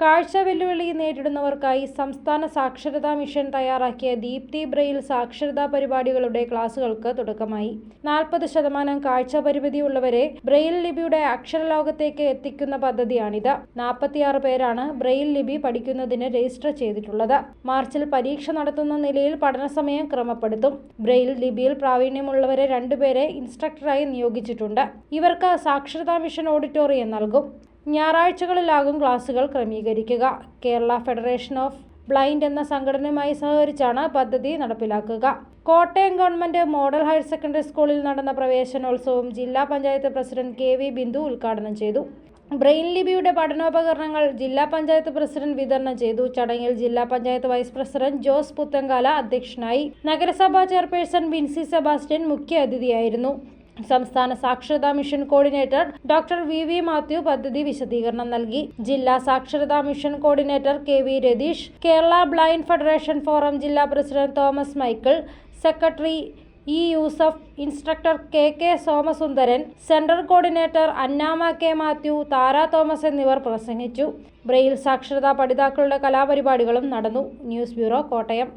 കാഴ്ച വെല്ലുവിളി നേരിടുന്നവർക്കായി സംസ്ഥാന സാക്ഷരതാ മിഷൻ തയ്യാറാക്കിയ ദീപ്തി ബ്രെയിൽ സാക്ഷരതാ പരിപാടികളുടെ ക്ലാസുകൾക്ക് തുടക്കമായി. നാൽപ്പത് ശതമാനം കാഴ്ച പരിമിതിയുള്ളവരെ ബ്രെയിൽ ലിപിയുടെ അക്ഷരലോകത്തേക്ക് എത്തിക്കുന്ന പദ്ധതിയാണിത്. നാൽപ്പത്തിയാറ് പേരാണ് ബ്രെയിൽ ലിപി പഠിക്കുന്നതിന് രജിസ്റ്റർ ചെയ്തിട്ടുള്ളത്. മാർച്ചിൽ പരീക്ഷ നടത്തുന്ന നിലയിൽ പഠനസമയം ക്രമപ്പെടുത്തും. ബ്രെയിൽ ലിപിയിൽ പ്രാവീണ്യമുള്ളവരെ രണ്ടുപേരെ ഇൻസ്ട്രക്ടറായി നിയോഗിച്ചിട്ടുണ്ട്. ഇവർക്ക് സാക്ഷരതാ മിഷൻ ഓഡിറ്റോറിയം നൽകും. ഞായറാഴ്ചകളിലാകും ക്ലാസുകൾ ക്രമീകരിക്കുക. കേരള ഫെഡറേഷൻ ഓഫ് ബ്ലൈൻഡ് എന്ന സംഘടനയുമായി സഹകരിച്ചാണ് പദ്ധതി നടപ്പിലാക്കുക. Kottayam government model higher secondary സ്കൂളിൽ നടന്ന പ്രവേശനോത്സവം ജില്ലാ panchayat president K V Bindu ഉദ്ഘാടനം ചെയ്തു. ബ്രെയിൻ ലിപിയുടെ പഠനോപകരണങ്ങൾ ജില്ലാ പഞ്ചായത്ത് പ്രസിഡന്റ് വിതരണം ചെയ്തു. ചടങ്ങിൽ ജില്ലാ പഞ്ചായത്ത് വൈസ് പ്രസിഡന്റ് ജോസ് പുത്തങ്കാല അധ്യക്ഷനായി. നഗരസഭാ ചെയർപേഴ്സൺ വിൻസി സെബാസ്റ്റ്യൻ മുഖ്യ അതിഥിയായിരുന്നു. സംസ്ഥാന സാക്ഷരതാ mission coordinator doctor V V Mathew പദ്ധതി വിശദീകരണം നൽകി. ജില്ലാ സാക്ഷരതാ mission coordinator K V Ratheesh Kerala blind federation forum ജില്ലാ president Thomas Michael secretary E Yusuf instructor K K Somasundaran central coordinator Annamma K Mathew Thara Thomas എന്നിവർ പ്രസംഗിച്ചു. Braille സാക്ഷരതാ പഠിതാക്കളുടെ കലാപരിപാടികളും നടന്നു. News bureau Kottayam.